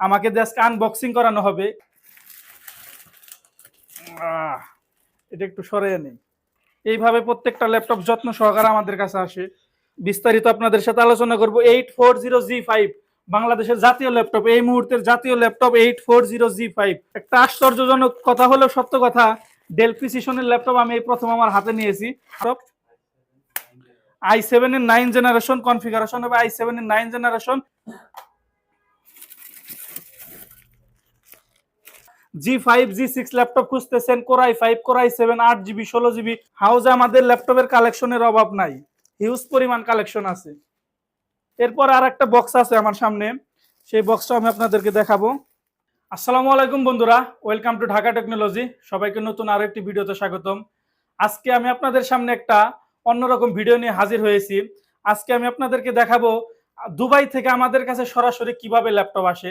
আমাকে just unboxing করানো হবে। এটা একটু সরে নেই। এইভাবে প্রত্যেকটা ল্যাপটপ যত্ন সহকারে আমাদের কাছে আসে। বিস্তারিত আপনাদের সাথে আলোচনা করব। Eight four zero G five বাংলাদেশের জাতীয় ল্যাপটপ এই মুহূর্তের জাতীয় laptop eight four zero G five একটা আশ্চর্যজনক কথা হলেও সত্য কথা ডেল প্রিসিশনের ল্যাপটপ আমি এই প্রথম আমার হাতে নিয়েছি। আই সেভেন এর নাইন জেনারেশন কনফিগারেশন হবে। আই সেভেন এর nine generation G five G six laptop খুঁজতেছেন core i five core i seven আট জিবি ষোলো জিবি হাউসে আমাদের ল্যাপটপের কালেকশনের অভাব নাই। হিউজ পরিমাণ কালেকশন আছে। এরপর আর একটা বক্স আছে আমার সামনে। সেই বক্সটা আমি আপনাদেরকে দেখাবো। আসসালামু আলাইকুম বন্ধুরা। ওয়েলকাম টু ঢাকা টেকনোলজি সবাইকে নতুন আরও একটি ভিডিওতে স্বাগতম। আজকে আমি আপনাদের সামনে একটা অন্যরকম ভিডিও নিয়ে হাজির হয়েছি। আজকে আমি আপনাদেরকে দেখাবো দুবাই থেকে আমাদের কাছে সরাসরি কীভাবে ল্যাপটপ আসে।